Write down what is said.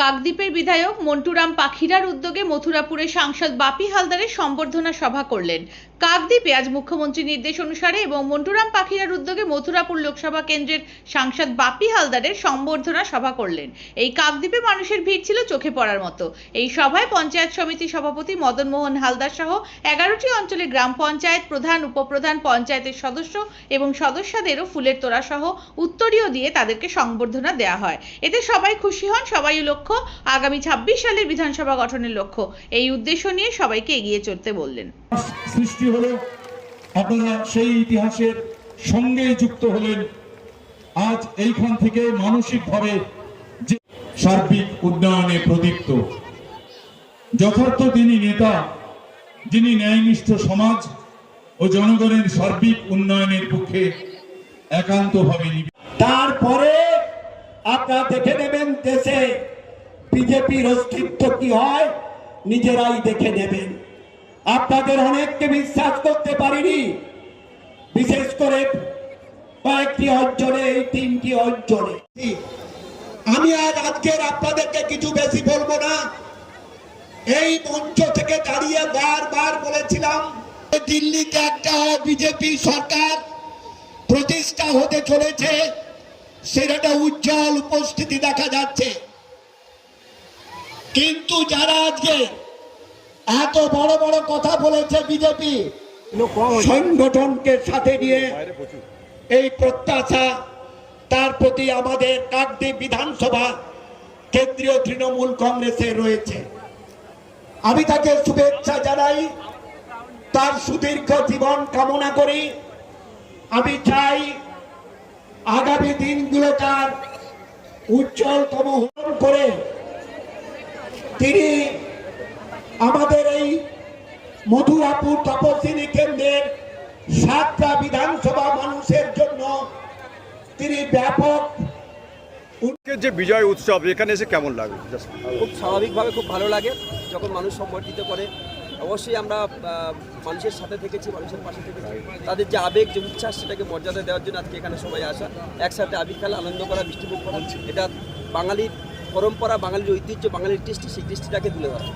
কাকদ্বীপের বিধায়ক মন্টুরাম পাখিরার উদ্যোগে মথুরাপুরে সাংসদ বাপি হালদারের সম্বর্ধনা সভা করলেন। কাকদ্বীপে আজ মুখ্যমন্ত্রীর নির্দেশ অনুসারে এবং মন্টুরাম পাখিরার উদ্যোগে মথুরাপুর লোকসভা কেন্দ্রের সাংসদ বাপি হালদারের সম্বর্ধনা সভা করলেন। এই কাকদ্বীপে মানুষের ভিড় ছিল চোখে পড়ার মতো। এই সভায় পঞ্চায়েত সমিতি সভাপতি মদন মোহন হালদার সহ এগারোটি অঞ্চলে গ্রাম পঞ্চায়েত প্রধান, উপপ্রধান, পঞ্চায়েতের সদস্য এবং সদস্যদেরও ফুলের তোড়া সহ উত্তরীয় দিয়ে তাদেরকে সংবর্ধনা দেওয়া হয়। এতে সবাই খুশি হন, সবাই লক্ষ্য আগামী ছাব্বিশ সালের বিধানসভা গঠনের লক্ষ্য। এই উদ্দেশ্য নিয়ে সবাইকে এগিয়ে চলতে বললেন। সৃষ্টি হলো আপনারা সেই ইতিহাসের সঙ্গেই যুক্ত হলেন। আজ এইখান থেকে মানসিকভাবে যে সার্বিক উন্নয়নে প্রদীপ্ত যথার্থ তিনি নেতা যিনি ন্যায়নিষ্ঠ সমাজ ও জনগণের সার্বিক উন্নয়নের পক্ষে একান্তভাবে তারপরে আপনারা দেখে নেবেন দেশে বিজেপির অস্তিত্ব কি হয়, নিজেরাই দেখে নেবেন। আপনাদের অনেককে বিশ্বাস করতে পারিনি, বিশেষ করে কয়েকটি অঞ্চলে, এই তিনটি অঞ্চলে। আমি আজ আজকের আপনাদেরকে কিছু বেশি বলব না। এই মঞ্চ থেকে দাঁড়িয়ে বারবার বলেছিলাম, দিল্লিতে একটা বিজেপি সরকার প্রতিষ্ঠা হতে চলেছে সেটা উজ্জ্বল উপস্থিতি দেখা যাচ্ছে। কিন্তু যারা আজকে এত বড় বড় কথা বলেছে বিজেপি সংগঠনকে সাথে নিয়ে এই প্রত্যাশা তার প্রতি আমাদের কাকদ্বীপ বিধানসভা কেন্দ্রীয় তৃণমূল কংগ্রেসে রয়েছে। আমি তাকে শুভেচ্ছা জানাই তার সুদীর্ঘ জীবন কামনা করি। আমি চাই আগামী দিনগুলো তার উজ্জ্বলতম হরণ করে তিনি আমাদের এই মধুরাপুর তপস্বিনী কেন্দ্রের সাতটা বিধানসভা মানুষের জন্য তিনি ব্যাপক যে বিজয় উৎসব এখানে এসে কেমন লাগে? খুব স্বাভাবিকভাবে খুব ভালো লাগে যখন মানুষ সম্বর্ধিত করে। অবশ্যই আমরা মানুষের সাথে থেকেছি মানুষের পাশে থেকেছি। তাদের যে আবেগ যে উচ্ছ্বাস সেটাকে মর্যাদা দেওয়ার জন্য আজকে এখানে সবাই আসা। একসাথে আবির খেলা আনন্দ করা বৃষ্টিভোগ করা এটা বাঙালির পরম্পরা বাঙালির ঐতিহ্য বাঙালির কৃষ্টি সেই কৃষ্টিটাকে তুলে ধরা।